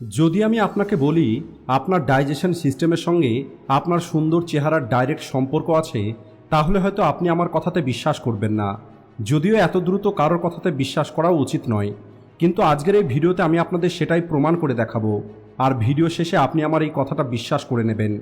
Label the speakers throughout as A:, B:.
A: যদি আমি আপনাকে বলি, আপনার ডাইজেশন সিস্টেমের সঙ্গে আপনার সুন্দর চেহারার ডাইরেক্ট সম্পর্ক আছে, তাহলে হয়তো আপনি আমার কথাতে বিশ্বাস করবেন না। যদিও এত দ্রুত কারোর কথাতে বিশ্বাস করাও উচিত নয়। কিন্তু আজকের এই ভিডিওতে আমি আপনাদের সেটাই প্রমাণ করে দেখাবো। আর ভিডিও শেষে আপনি আমার এই কথাটা বিশ্বাস করে নেবেন।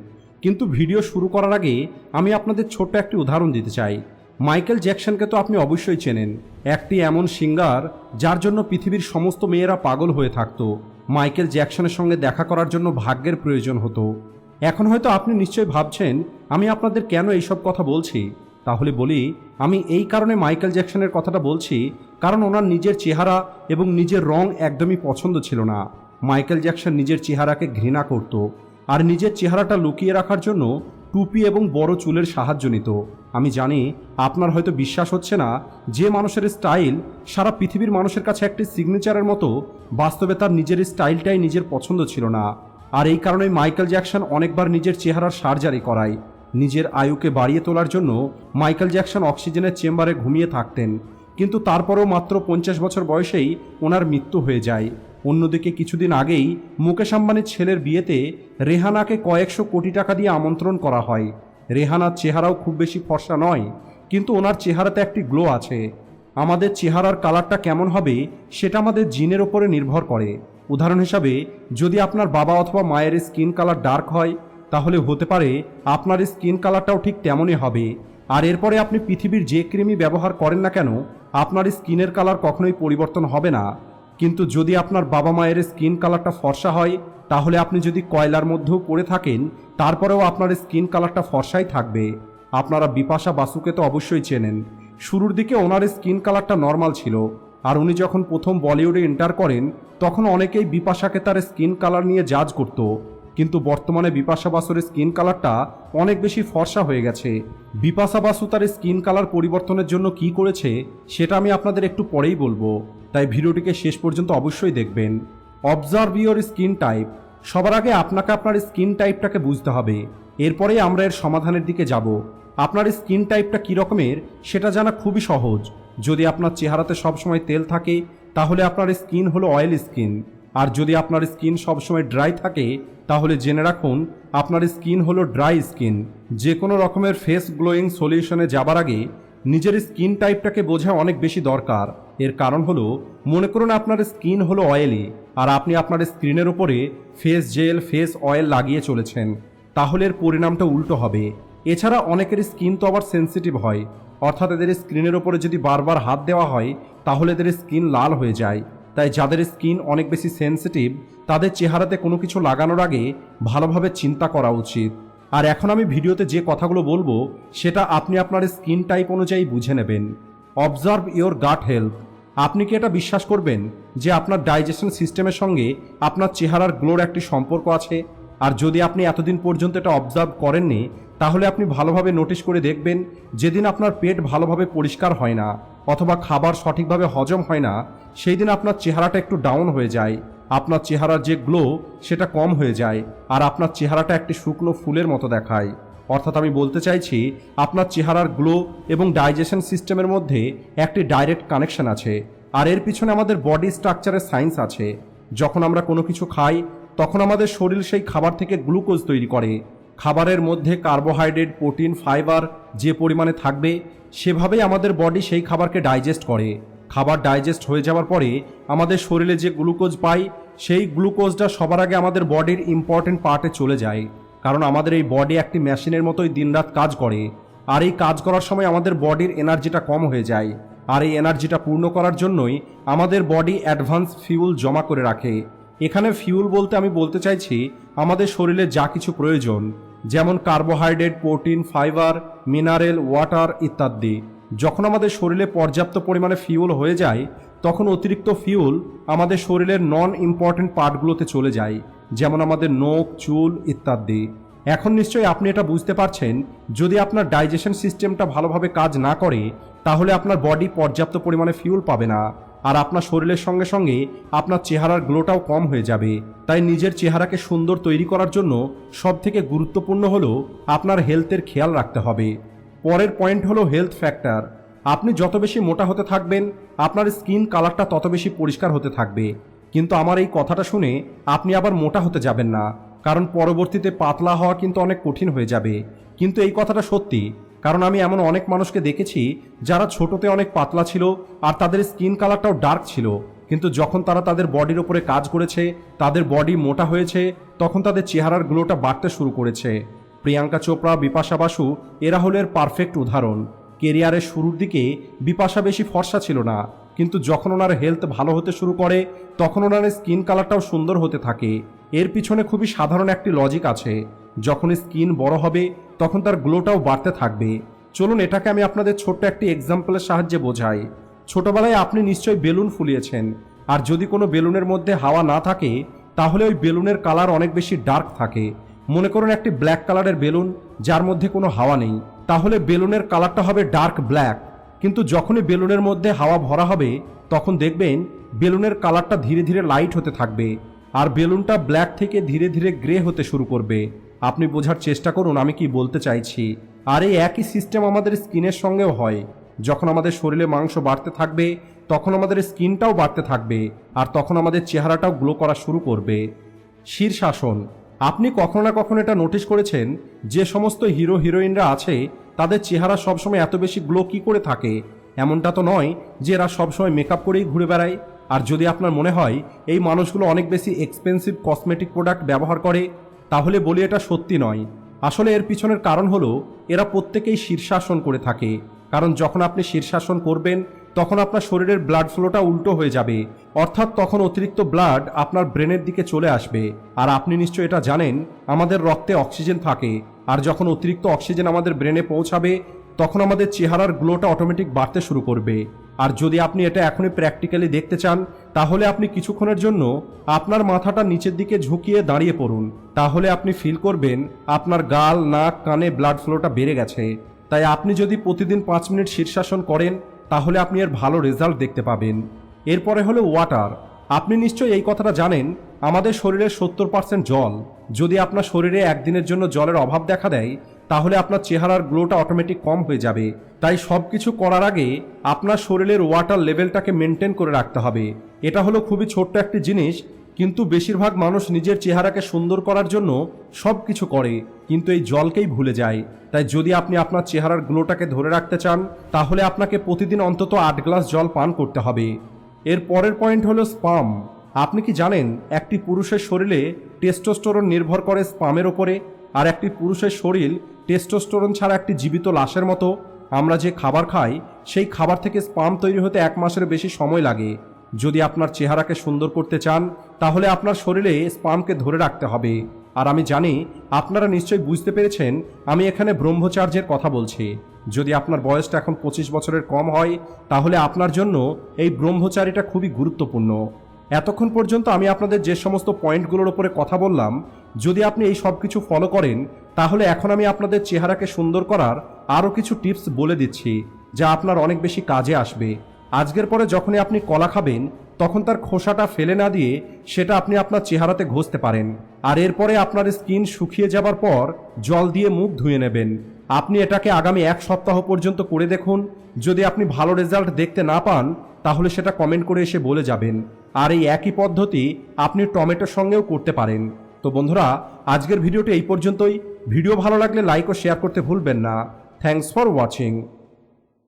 A: কিন্তু ভিডিও শুরু করার আগে আমি আপনাদের ছোট্ট একটি উদাহরণ দিতে চাই। মাইকেল জ্যাকসনকে তো আপনি অবশ্যই চেনেন। একটি এমন সিঙ্গার যার জন্য পৃথিবীর সমস্ত মেয়েরা পাগল হয়ে থাকতো। মাইকেল জ্যাকসনের সঙ্গে দেখা করার জন্য ভাগ্যের প্রয়োজন হতো। এখন হয়তো আপনি নিশ্চয়ই ভাবছেন, আমি আপনাদের কেন এইসব কথা বলছি? তাহলে বলি, আমি এই কারণে মাইকেল জ্যাকসনের কথাটা বলছি, কারণ ওনার নিজের চেহারা এবং নিজের রং একদমই পছন্দ ছিল না। মাইকেল জ্যাকসন নিজের চেহারাকে ঘৃণা করত, আর নিজের চেহারাটা লুকিয়ে রাখার জন্য টুপি এবং বড় চুলের সাহায্য নিত। আমি জানি আপনার হয়তো বিশ্বাস হচ্ছে না, যে মানুষের স্টাইল সারা পৃথিবীর মানুষের কাছে একটি সিগনেচারের মতো, বাস্তবে তার নিজের স্টাইলটাই নিজের পছন্দ ছিল না। আর এই কারণে মাইকেল জ্যাকসন অনেকবার নিজের চেহারার সার্জারি করায়। নিজের আয়ুকে বাড়িয়ে তোলার জন্য মাইকেল জ্যাকসন অক্সিজেনের চেম্বারে ঘুমিয়ে থাকতেন। কিন্তু তারপরেও মাত্র পঞ্চাশ বছর বয়সেই ওনার মৃত্যু হয়ে যায়। অন্যদিকে কিছুদিন আগেই মুকেশ আম্বানির ছেলের বিয়েতে রেহানাকে কয়েকশো কোটি টাকা দিয়ে আমন্ত্রণ করা হয়। রেহানার চেহারাও খুব বেশি ফর্সা নয়, কিন্তু ওনার চেহারাতে একটি গ্লো আছে। আমাদের চেহারার কালারটা কেমন হবে সেটা আমাদের জিনের ওপরে নির্ভর করে। উদাহরণ হিসাবে, যদি আপনার বাবা অথবা মায়ের স্কিন কালার ডার্ক হয়, তাহলে হতে পারে আপনার স্কিন কালারটাও ঠিক তেমনই হবে। আর এরপরে আপনি পৃথিবীর যে ক্রিমই ব্যবহার করেন না কেন, আপনার স্কিনের কালার কখনোই পরিবর্তন হবে না। কিন্তু যদি আপনার বাবা মায়ের স্কিন কালারটা ফর্সা হয়, তাহলে আপনি যদি কয়লার মধ্যেও পড়ে থাকেন, তারপরেও আপনার স্কিন কালারটা ফর্সাই থাকবে। আপনারা বিপাশা বাসুকে তো অবশ্যই চেনেন। শুরুর দিকে ওনার স্কিন কালারটা নর্মাল ছিল, আর উনি যখন প্রথম বলিউডে এন্টার করেন, তখন অনেকেই বিপাশাকে তার স্কিন কালার নিয়ে জাজ করত। কিন্তু বর্তমানে বিপাশা বাসুর স্কিন কালারটা অনেক বেশি ফর্সা হয়ে গেছে। বিপাশা বাসু তার স্কিন কালার পরিবর্তনের জন্য কি করেছে, সেটা আমি আপনাদের একটু পরেই বলব। তাই ভিডিওটিকে শেষ পর্যন্ত অবশ্যই দেখবেন। অবজার্ভ ইওর স্কিন টাইপ সবার আগে আপনাকে আপনার স্কিন টাইপটাকে বুঝতে হবে। এরপরেই আমরা এর সমাধানের দিকে যাব। আপনার স্কিন টাইপটা কী রকমের, সেটা জানা খুবই সহজ। যদি আপনার চেহারাতে সবসময় তেল থাকে, তাহলে আপনার স্কিন হলো অয়েল স্কিন আর যদি আপনার স্কিন সবসময় ড্রাই থাকে, তাহলে জেনে রাখুন, আপনার স্কিন হলো ড্রাই স্কিন যে কোনো রকমের ফেস গ্লোয়িং সলিউশনে যাবার আগে, নিজের স্কিন টাইপটাকে বোঝা অনেক বেশি দরকার। এর কারণ হলো, মনে করুন আপনার স্কিন হলো অয়েলি আর আপনি আপনার স্ক্রিনের ওপরে ফেস জেল ফেস অয়েল লাগিয়ে চলেছেন, তাহলে এর পরিণামটা উল্টো হবে। এছাড়া অনেকের স্কিন তো আবার সেন্সিটিভ হয়, অর্থাৎ এদের স্ক্রিনের ওপরে যদি বারবার হাত দেওয়া হয়, তাহলে এদের স্কিন লাল হয়ে যায়। তাই যাদের স্কিন অনেক বেশি সেন্সিটিভ তাদের চেহারাতে কোনো কিছু লাগানোর আগে ভালোভাবে চিন্তা করা উচিত। আর এখন আমি ভিডিওতে যে কথাগুলো বলব, সেটা আপনি আপনার স্কিন টাইপ অনুযায়ী বুঝে নেবেন। অবজার্ভ ইওর গাট হেলথ আপনি কি এটা বিশ্বাস করবেন যে আপনার ডাইজেশন সিস্টেমের সঙ্গে আপনার চেহারার গ্লোর একটি সম্পর্ক আছে? আর যদি আপনি এতদিন পর্যন্ত এটা অবজার্ভ করেননি, তাহলে আপনি ভালোভাবে নোটিশ করে দেখবেন যেদিন আপনার পেট ভালোভাবে পরিষ্কার হয় না অথবা খাবার সঠিকভাবে হজম হয় না, সেই দিন আপনার চেহারাটা একটু ডাউন হয়ে যায়। আপনার চেহারার যে গ্লো সেটা কম হয়ে যায় আর আপনার চেহারাটা একটি শুকনো ফুলের মতো দেখায়। অর্থাৎ আমি বলতে চাইছি, আপনার চেহারার গ্লো এবং ডাইজেশন সিস্টেমের মধ্যে একটি ডাইরেক্ট কানেকশন আছে। আর এর পিছনে আমাদের বডি স্ট্রাকচারের সায়েন্স আছে। যখন আমরা কোনো কিছু খাই, তখন আমাদের শরীর সেই খাবার থেকে গ্লুকোজ তৈরি করে। খাবারের মধ্যে কার্বোহাইড্রেট প্রোটিন ফাইবার যে পরিমাণে থাকবে, সেভাবেই আমাদের বডি সেই খাবারকে ডাইজেস্ট করে। খাবার ডাইজেস্ট হয়ে যাওয়ার পরে আমাদের শরীরে যে গ্লুকোজ পাই, সেই গ্লুকোজটা সবার আগে আমাদের বডির ইম্পর্টেন্ট পার্টে চলে যায়। কারণ আমাদের এই বডি একটি মেশিনের মতোই দিনরাত কাজ করে। আর এই কাজ করার সময় আমাদের বডির এনার্জিটা কম হয়ে যায়। আর এই এনার্জিটা পূর্ণ করার জন্যই আমাদের বডি অ্যাডভান্স ফিউল জমা করে রাখে। এখানে ফিউল বলতে আমি বলতে চাইছি, আমাদের শরীরে যা কিছু প্রয়োজন, যেমন carbohydrate protein fibre mineral water ইত্যাদি। যখন আমাদের শরীরে পর্যাপ্ত পরিমাণে ফিউল হয়ে যায়, তখন অতিরিক্ত ফিউল আমাদের শরীরের নন ইম্পর্টেন্ট পার্টগুলোতে চলে যায়। যেমন আমাদের নখ, চুল ইত্যাদি। এখন নিশ্চয়ই আপনি এটা বুঝতে পারছেন, যদি আপনার ডাইজেশন সিস্টেমটা ভালোভাবে কাজ না করে, তাহলে আপনার বডি পর্যাপ্ত পরিমাণে ফিউল পাবে না। আর আপনার শরীরের সঙ্গে সঙ্গে আপনার চেহারার গ্লোটাও কম হয়ে যাবে। তাই নিজের চেহারাকে সুন্দর তৈরি করার জন্য সব থেকে গুরুত্বপূর্ণ হলো আপনার হেলথের খেয়াল রাখতে হবে। পরের পয়েন্ট হলো হেলথ ফ্যাক্টর আপনি যত বেশি মোটা হতে থাকবেন, আপনার স্কিন কালারটা তত বেশি পরিষ্কার হতে থাকবে। কিন্তু আমার এই কথাটা শুনে আপনি আবার মোটা হতে যাবেন না, কারণ পরবর্তীতে পাতলা হওয়া কিন্তু অনেক কঠিন হয়ে যাবে। কিন্তু এই কথাটা সত্যি, কারণ আমি এমন অনেক মানুষকে দেখেছি যারা ছোটতে অনেক পাতলা ছিল আর তাদের স্কিন কালারটাও ডার্ক ছিল। কিন্তু যখন তারা তাদের বডির ওপরে কাজ করেছে, তাদের বডি মোটা হয়েছে, তখন তাদের চেহারার গ্লোটা বাড়তে শুরু করেছে। প্রিয়াঙ্কা চোপড়া, বিপাশা বাসু, এরা হলো এর পারফেক্ট উদাহরণ। কেরিয়ারের শুরুর দিকে বিপাশা বেশি ফর্সা ছিল না কিন্তু যখন ওনার হেলথ ভালো হতে শুরু করে, তখন ওনার স্কিন কালারটাও সুন্দর হতে থাকে। এর পিছনে খুবই সাধারণ একটি লজিক আছে। যখন স্কিন বড় হবে, তখন তার গ্লোটাও বাড়তে থাকবে। চলুন এটাকে আমি আপনাদের ছোট্ট একটি এক্সাম্পলের সাহায্যে বোঝাই। ছোটবেলায় আপনি নিশ্চয়ই বেলুন ফুলিয়েছেন। আর যদি কোনো বেলুনের মধ্যে হাওয়া না থাকে, তাহলে ওই বেলুনের কালার অনেক বেশি ডার্ক থাকে। মনে করুন একটি ব্ল্যাক কালারের বেলুন, যার মধ্যে কোনো হাওয়া নেই। তাহলে বেলুনের কালারটা হবে ডার্ক ব্ল্যাক কিন্তু যখনই বেলুনের মধ্যে হাওয়া ভরা হবে, তখন দেখবেন বেলুনের কালারটা ধীরে ধীরে লাইট হতে থাকবে আর বেলুনটা ব্ল্যাক থেকে ধীরে ধীরে গ্রে হতে শুরু করবে। আপনি বোঝার চেষ্টা করুন, আমি কি বলতে চাইছি। আর এই একই সিস্টেম আমাদের স্কিনের সঙ্গেও হয়। যখন আমাদের শরীরে মাংস বাড়তে থাকবে, তখন আমাদের স্কিনটাও বাড়তে থাকবে আর তখন আমাদের চেহারাটাও গ্লো করা শুরু করবে। শীর্ষাসন, আপনি কখনো না কখনো এটা নোটিশ করেছেন, যে সমস্ত হিরো হিরোইনরা আছে তাদের চেহারা সবসময় এত বেশি গ্লো কি করে থাকে, এমনটা তো নয় যে এরা সবসময় মেকআপ করেই ঘুরে বেড়ায়। আর যদি আপনার মনে হয় এই মানুষগুলো অনেক বেশি এক্সপেন্সিভ কসমেটিক প্রোডাক্ট ব্যবহার করে, তাহলে বলি এটা সত্যি নয়। আসলে এর পিছনের কারণ হলো, এরা প্রত্যেকেই শীর্ষাসন করে থাকে। কারণ যখন আপনি শীর্ষাসন করবেন, তখন আপনার শরীরের ব্লাড ফ্লোটা উল্টো হয়ে যাবে। অর্থাৎ তখন অতিরিক্ত ব্লাড আপনার ব্রেনের দিকে চলে আসবে। আর আপনি নিশ্চয় এটা জানেন, আমাদের রক্তে অক্সিজেন থাকে। আর যখন অতিরিক্ত অক্সিজেন আমাদের ব্রেনে পৌঁছাবে, তখন আমাদের চেহারার গ্লোটা অটোমেটিক বাড়তে শুরু করবে। আর যদি আপনি এটা এখনই প্র্যাকটিক্যালি দেখতে চান, তাহলে আপনি কিছুক্ষণের জন্য আপনার মাথাটা নিচের দিকে ঝুঁকিয়ে দাঁড়িয়ে পড়ুন। তাহলে আপনি ফিল করবেন আপনার গাল, নাক, কানে ব্লাড ফ্লোটা বেড়ে গেছে। তাই আপনি যদি প্রতিদিন পাঁচ মিনিট শীর্ষাসন করেন, তাহলে আপনি এর ভালো রেজাল্ট দেখতে পাবেন। এরপরে হলো ওয়াটার আপনি নিশ্চয়ই এই কথাটা জানেন আমাদের শরীরের সত্তর পার্সেন্ট জল। যদি আপনার শরীরে একদিনের জন্য জলের অভাব দেখা দেয়, তাহলে আপনার চেহারার গ্লোটা অটোমেটিক কম হয়ে যাবে। তাই সব কিছু করার আগে আপনার শরীরের ওয়াটার লেভেলটাকে মেনটেন করে রাখতে হবে। এটা হলো খুবই ছোট্ট একটি জিনিস, কিন্তু বেশিরভাগ মানুষ নিজের চেহারাকে সুন্দর করার জন্য সব কিছু করে, কিন্তু এই জলকেই ভুলে যায়। তাই যদি আপনি আপনার চেহারার গ্লোটাকে ধরে রাখতে চান, তাহলে আপনাকে প্রতিদিন অন্তত আট গ্লাস জল পান করতে হবে। এর পরের পয়েন্ট হলো স্পাম আপনি কি জানেন, একটি পুরুষের শরীরে টেস্টোস্টোরন নির্ভর করে স্পামের ওপরে, আর একটি পুরুষের শরীর টেস্টোস্টোরন ছাড়া একটি জীবিত লাশের মতো? আমরা যে খাবার খাই, সেই খাবার থেকে স্পাম তৈরি হতে এক মাসের বেশি সময় লাগে। যদি আপনার চেহারাকে সুন্দর করতে চান, তাহলে আপনার শরীরে স্পামকে ধরে রাখতে হবে। আর আমি জানি, আপনারা নিশ্চয়ই বুঝতে পেরেছেন, আমি এখানে ব্রহ্মচার্যের কথা বলছি। যদি আপনার বয়সটা এখন পঁচিশ বছরের কম হয়, তাহলে আপনার জন্য এই ব্রহ্মচারীটা খুবই গুরুত্বপূর্ণ। এতক্ষণ পর্যন্ত আমি আপনাদের যে সমস্ত পয়েন্টগুলোর ওপরে কথা বললাম, যদি আপনি এই সব কিছু ফলো করেন, তাহলে এখন আমি আপনাদের চেহারাকে সুন্দর করার আরও কিছু টিপস বলে দিচ্ছি, যা আপনার অনেক বেশি কাজে আসবে। আজকের পরে যখনই আপনি কলা খাবেন, তখন তার খোসাটা ফেলে না দিয়ে সেটা আপনি আপনার চেহারাতে ঘষতে পারেন। আর এরপরে আপনার স্কিন শুকিয়ে যাবার পর জল দিয়ে মুখ ধুয়ে নেবেন। আপনি এটাকে আগামী এক সপ্তাহ পর্যন্ত করে দেখুন। যদি আপনি ভালো রেজাল্ট দেখতে না পান তাহলে সেটা কমেন্ট করে এসে বলে যাবেন। আর এই একই পদ্ধতি আপনি টমেটোর সঙ্গেও করতে পারেন। তো বন্ধুরা, আজকের ভিডিওটি এই পর্যন্তই। ভিডিও ভালো লাগলে লাইক ও শেয়ার করতে ভুলবেন না। Thanks for watching